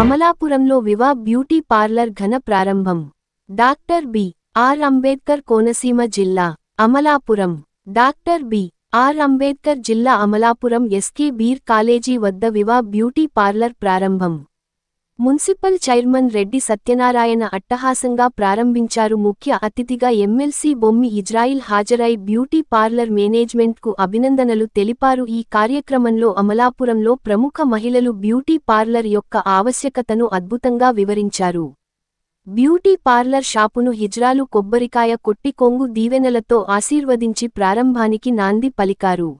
అమలాపురంలో వివా beauty parlour ఘన ప్రారంభం. Doctor B. R. Ambedkar Konaseema జిల్లా Amalapuram. Doctor B. R. Ambedkar జిల్లా Amalapuram S K B R college వద్ద వివా బ్యూటీ పార్లర్ ప్రారంభం. మున్సిపల్ చైర్మన్ రెడ్డి సత్యనారాయణ అట్టహాసంగా ప్రారంభించారు. ముఖ్య అతిథిగా ఎమ్మెల్సీ బొమ్మి ఇజ్రాయిల్ హాజరై బ్యూటీ పార్లర్ మేనేజ్మెంట్కు అభినందనలు తెలిపారు. ఈ కార్యక్రమంలో అమలాపురంలో ప్రముఖ మహిళలు బ్యూటీ పార్లర్ యొక్క ఆవశ్యకతను అద్భుతంగా వివరించారు. బ్యూటీ పార్లర్ షాపును హిజ్రాలు కొబ్బరికాయ కొట్టి కొంగు దీవెనలతో ఆశీర్వదించి ప్రారంభానికి నాంది పలికారు.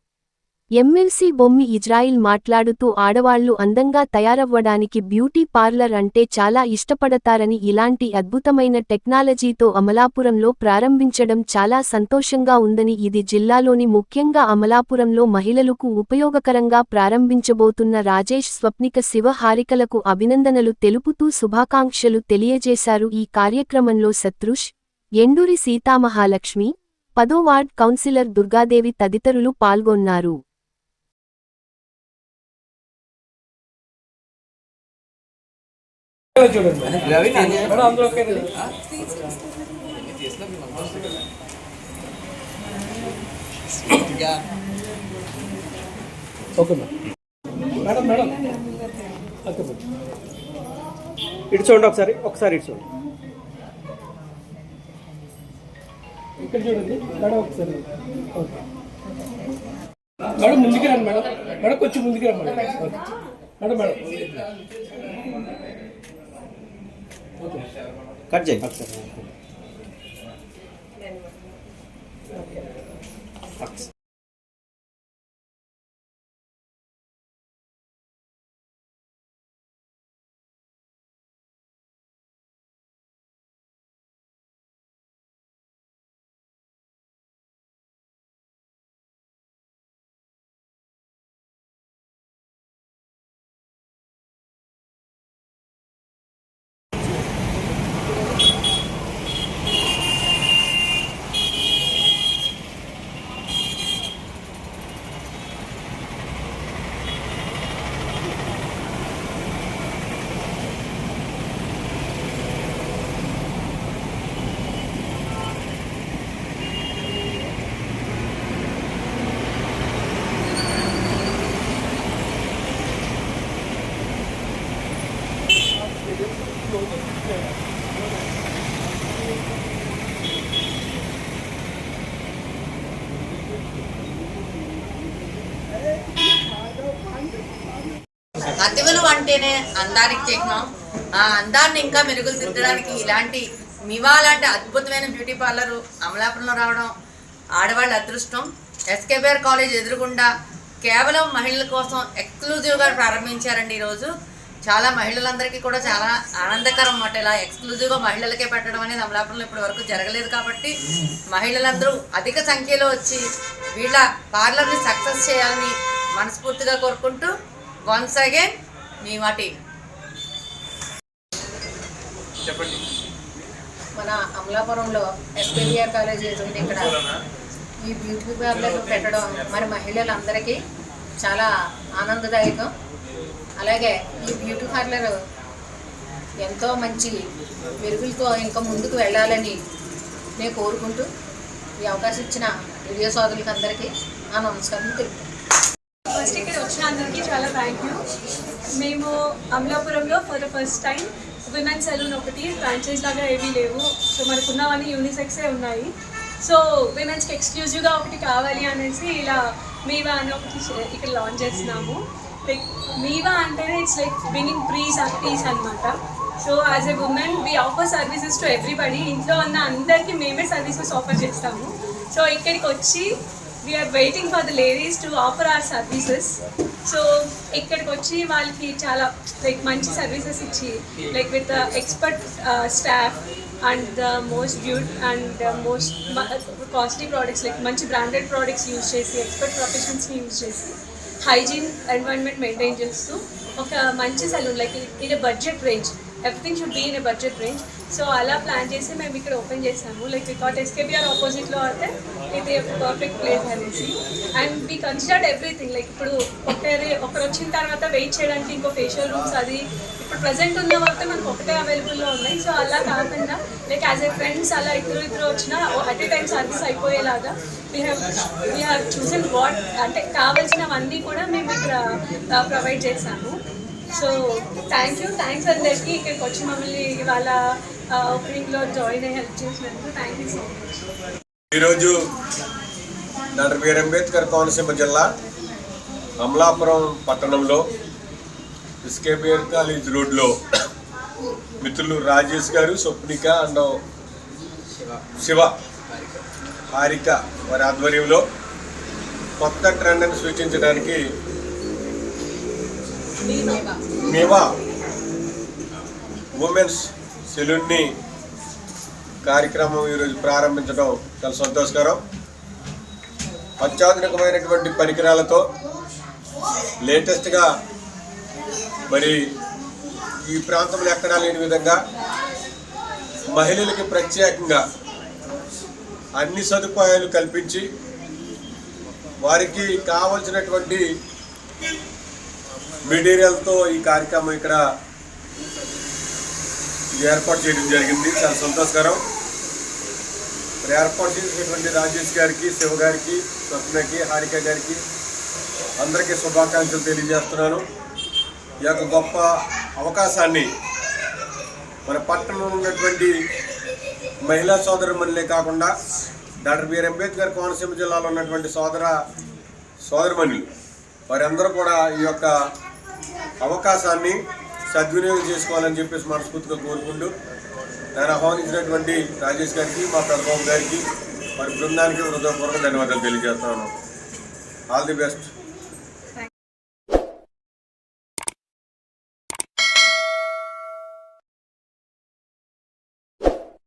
ఎమ్మెల్సీ బొమ్మి ఇజ్రాయిల్ మాట్లాడుతూ ఆడవాళ్ళు అందంగా తయారవ్వడానికి బ్యూటీ పార్లర్ అంటే చాలా ఇష్టపడతారని ఇలాంటి అద్భుతమైన టెక్నాలజీతో అమలాపురంలో ప్రారంభించడం చాలా సంతోషంగా ఉందని ఇది జిల్లాలోని ముఖ్యంగా అమలాపురంలో మహిళలకు ఉపయోగకరంగా ప్రారంభించబోతున్న రాజేష్ స్వప్నిక శివ హారికలకు అభినందనలు తెలుపుతూ శుభాకాంక్షలు తెలియజేశారు. ఈ కార్యక్రమంలో సత్రుష్ ఎండూరి సీతామహాలక్ష్మి పదో వార్డ్ కౌన్సిలర్ దుర్గాదేవి తదితరులు పాల్గొన్నారు. Okay madam madam madam okay madam ఇటు చూడండి ఒకసారి ఒకసారి ఇటు చూడండి ఇక్కడ చూడండి మేడం ఒకసారి ఓకే మేడం ముందుకు రండి మేడం మేడం కొంచెం ముందుకు రండి madam okay madam madam cut చేయి. ఒకసారి అతివలు అంటేనే అందానికి చిహ్నం. ఆ అందాన్ని ఇంకా మెరుగులు దిద్దడానికి ఇలాంటి మివా లాంటి అద్భుతమైన బ్యూటీ పార్లర్ అమలాపురంలో రావడం ఆడవాళ్ళ అదృష్టం. ఎస్కేబిఆర్ కాలేజ్ ఎదురుగుండా కేవలం మహిళల కోసం ఎక్స్క్లూజివ్గా ప్రారంభించారండి ఈరోజు. చాలా మహిళలందరికీ కూడా చాలా ఆనందకరం అన్నమాట. ఇలా ఎక్స్క్లూజివ్గా మహిళలకే పెట్టడం అనేది అమలాపురంలో ఇప్పటి వరకు జరగలేదు కాబట్టి మహిళలందరూ అధిక సంఖ్యలో వచ్చి వీళ్ళ పార్లర్ని సక్సెస్ చేయాలని మనస్ఫూర్తిగా కోరుకుంటూ వన్స్ అగైన్ మీ మా టీం మన అమలాపురంలో ఎస్కేబిఆర్ కాలేజ్ ఉంది ఇక్కడ. ఈ బ్యూటీ పార్లర్ పెట్టడం మన మహిళలందరికీ చాలా ఆనందదాయకం. అలాగే ఈ బ్యూటీ పార్లర్ ఎంతో మంచి మెరుగులతో ఇంకా ముందుకు వెళ్ళాలని నేను కోరుకుంటూ ఈ అవకాశం ఇచ్చిన వీడియో సోదరులకి అందరికీ నా నమస్కారం తెలుపు ఫస్ట్ ఇక్కడ వచ్చిన అందరికీ చాలా థ్యాంక్ యూ మేము అమలాపురంలో for the first time women salon ఒకటి ఫ్రాంచైజ్ లాగా ఏమీ లేవు. సో మనకున్నవన్నీ యూనిసెక్సే ఉన్నాయి. సో విమెన్స్కి ఎక్స్క్లూజివ్గా ఒకటి కావాలి అనేసి ఇలా మీవా అని ఒకటి ఇక్కడ లాంచ్ చేస్తున్నాము. లైక్ మీవా అంటేనే it's like winning prize and peace అనమాట so as a women we offer services to everybody ఇంట్లో ఉన్న అందరికీ మేమే సర్వీసెస్ ఆఫర్ చేస్తాము. సో ఇక్కడికి వచ్చి we're waiting for the ladies to offer our services so ఇక్కడికి వచ్చి వాళ్ళకి చాలా లైక్ మంచి సర్వీసెస్ ఇచ్చి like with expert staff and the most beaut and most costly products like మంచి బ్రాండెడ్ ప్రోడక్ట్స్ యూజ్ చేసి ఎక్స్పర్ట్ ప్రొఫెషన్స్ని యూజ్ చేసి హైజీన్ ఎన్వైరన్మెంట్ మెయింటైన్ చేస్తూ ఒక మంచి salon like in a budget range everything should be in a budget range so అలా plan చేసి మేము ఇక్కడ ఓపెన్ చేసాము. లైక్ బికాట్ ఎస్కేబిఆర్ ఆపోజిట్లో అయితే ఇది పర్ఫెక్ట్ ప్లేస్ అనేసి. And we considered everything like ఇప్పుడు ఒకరి ఒకరు వచ్చిన తర్వాత వెయిట్ చేయడానికి ఇంకో ఫేషియల్ రూమ్స్ అది ఇప్పుడు ప్రజెంట్ ఉన్న వరకు మనకు ఒకటే అవైలబుల్లో ఉన్నాయి. సో అలా కాకుండా లైక్ యాజ్ ఏ ఫ్రెండ్స్ అలా ఇద్దరు ఇద్దరు వచ్చినా at a time service అయిపోయేలాగా we have we have chosen what అంటే కావాల్సినవన్నీ కూడా మేము ఇక్కడ uh, ప్రొవైడ్ చేశాము సో థ్యాంక్ యూ థ్యాంక్స్ అందరికీ ఇక్కడికి వచ్చి మమ్మల్ని ఇవాళ ఓపెనింగ్లో జాయిన్ అయ్యి హెల్ప్ చేసినందుకు. థ్యాంక్ యూ సో మచ్ ఈరోజు doctor B R Ambedkar Konaseema జిల్లా అమలాపురం పట్టణంలో ఎస్కేబిఆర్ కాలేజ్ రోడ్లో మిత్రులు రాజేష్ గారు స్వప్నిక అండ్ శివ హారిక వారి ఆధ్వర్యంలో కొత్త ట్రెండ్ని సూచించడానికి మేవా ఉమెన్స్ సెలూన్ని కార్యక్రమం ఈరోజు ప్రారంభించడం చాలా సంతోషకరం. అత్యాధునికమైనటువంటి పరికరాలతో లేటెస్ట్గా మరి ఈ ప్రాంతంలో ఎక్కడా లేని విధంగా మహిళలకి ప్రత్యేకంగా అన్ని సదుపాయాలు కల్పించి వారికి కావలసినటువంటి మెటీరియల్తో ఈ కార్యక్రమం ఇక్కడ ఏర్పాటు చేయడం జరిగింది. చాలా సంతోషకరం. ఏర్పాటు చేసినటువంటి రాజేష్ గారికి శివ గారికి స్వప్నకి హారిక గారికి అందరికీ శుభాకాంక్షలు తెలియజేస్తున్నాను. ఈ యొక్క గొప్ప అవకాశాన్ని మన పట్టణంలో ఉన్నటువంటి మహిళా సోదరుమణులే కాకుండా డాక్టర్ బిఆర్ అంబేద్కర్ కోనసీమ జిల్లాలో ఉన్నటువంటి సోదర సోదరుమణులు వారందరూ కూడా ఈ యొక్క అవకాశాన్ని సద్వినియోగం చేసుకోవాలని చెప్పేసి మనస్ఫూర్తిగా కోరుకుంటూ నేను ఆహ్వానించినటువంటి రాజేష్ గారికి మా పెద్దబాబు గారికి మరి బృందానికి హృదయపూర్వక ధన్యవాదాలు తెలియజేస్తున్నాను ఆల్ ది బెస్ట్